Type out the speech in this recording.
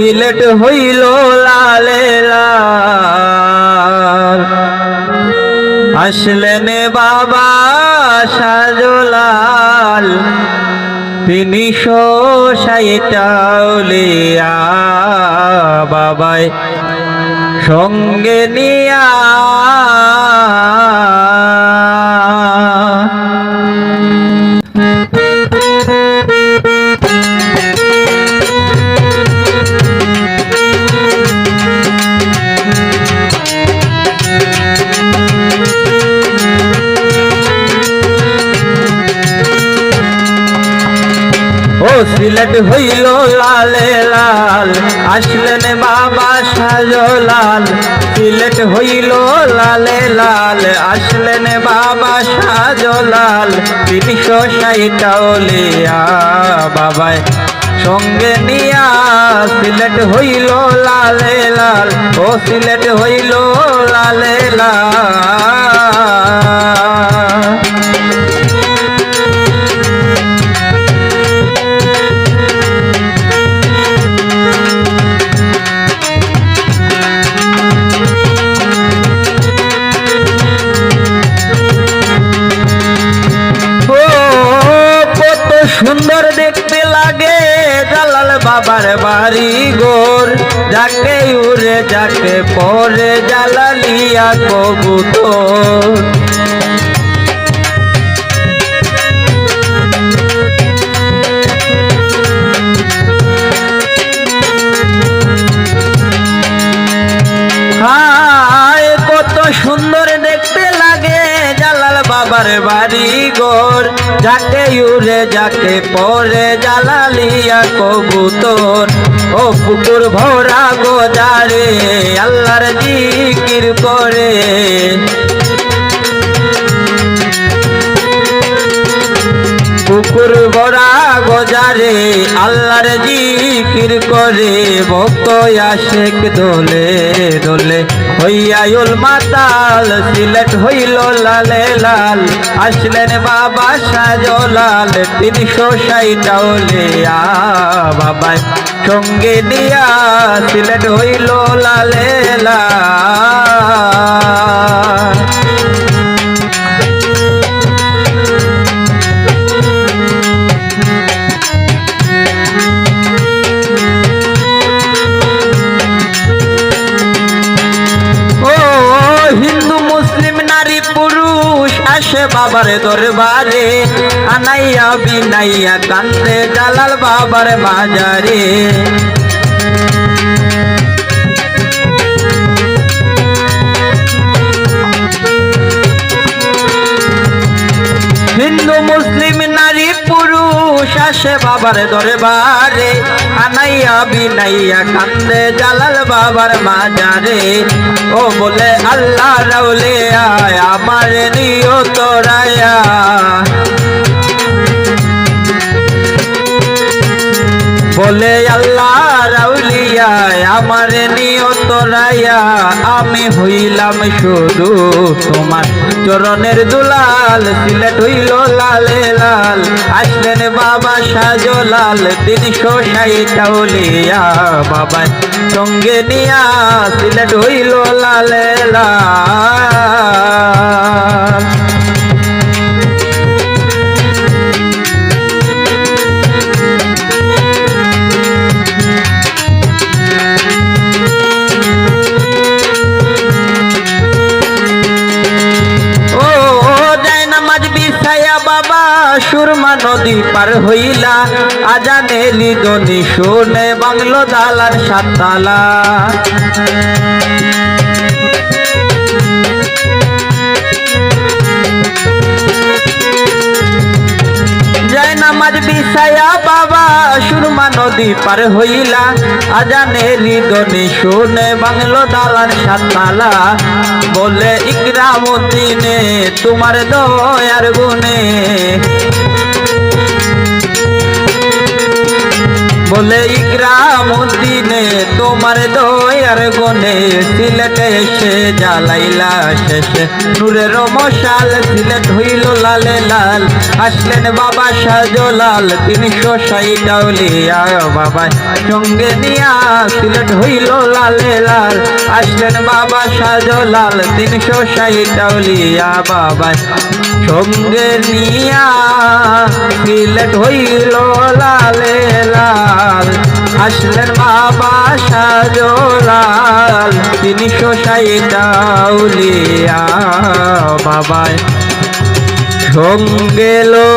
সিলেট হইল লালে লাল। আসলেন বাবা সাজলাল তিনি সাইটাউলিয়া বাবাই সঙ্গে নিয়া। সিলেট হইল লালে লাল। আসলেন বাবা সাজলাল। সিলেট হইল লালে লাল। আসলেন বাবা সাজলাল। তিনশো ষাটলিয়া বাবায় সঙ্গে নিয়া সিলেট হইল লালে লাল। ও সিলেট হইল লালে লাল। জালাল বাবার বাড়ি গোর যাকে উড়ে যাকে পরে জালালিয়া কবুতর। বাবার বাড়ি গোর যাকে উড়ে যাকে পরে জালালিয়া কবুতর। ও পুকুর ভরা গোজারে আল্লাহর জিকির করে। পুকুর ভরা গজারে আল্লাহর জিকির করে। ভক্ত আশেক দোলে দোলে। হইয়ায়ুল মাতাল, সিলেট হইল লালে লাল। আসলেন বাবা সাজলাল, তিনশো সাইটাওলে আ বাবায় সঙ্গে দিয়া সিলেট হইল লালে লাল। বাবার দরবারে, আনাইয়া বিনাইয়া কান্দে জালাল বাবার মাজারে। হিন্দু, মুসলিম, নারী, পুরুষ আসে বাবার দরবারে। আনাইয়া বিনাইয়া কান্দে জালাল বাবার মাজারে। ও বলে, আল্লাহ রাউলে আয়, আমার নিও তোরায়া। বলে, আল্লাহ আমার নিয়ত রায়া আমি হইলাম শুধু তোমার। চরণের দুলাল, সিলেট হইল লালে লাল। আসলেন বাবা সাজলাল তিনশো চাউলিয়া বাবা সঙ্গে নিয়া সিলেট হইল লালে লাল। সুরমা নদী পার হইলা, আজানে লিদনি শুনে বাংলো দালার সাতালা নামাজ বিছায়া বাবা, সুরমা নদী পার হইলা, আজানে হৃদনে শুনে বাংলো দালার সাতালা বলে, ইকরামুদ্দিনে, তোমার দয়ার গুনে বলে ইকরাম নিজামুদ্দিনে তোমার দয়ার গনে সিলেটে এসে জ্বালাইলা শেষে। নূরের মশাল সিলেট হইল লালে লাল। আসলেন বাবা সাজলাল তিনশো ষাটাউলিয়া বাবা সঙ্গে নিয়া সিলেট হইল লালে লাল। আসলেন বাবা সাজলাল তিনশো ষাটাউলিয়া বাবা সঙ্গে নিয়া সিলেট হইল লাল আসলেন বাবা সাজলাল। তিনশো দাউলিয়া বাবায়। সঙ্গে লো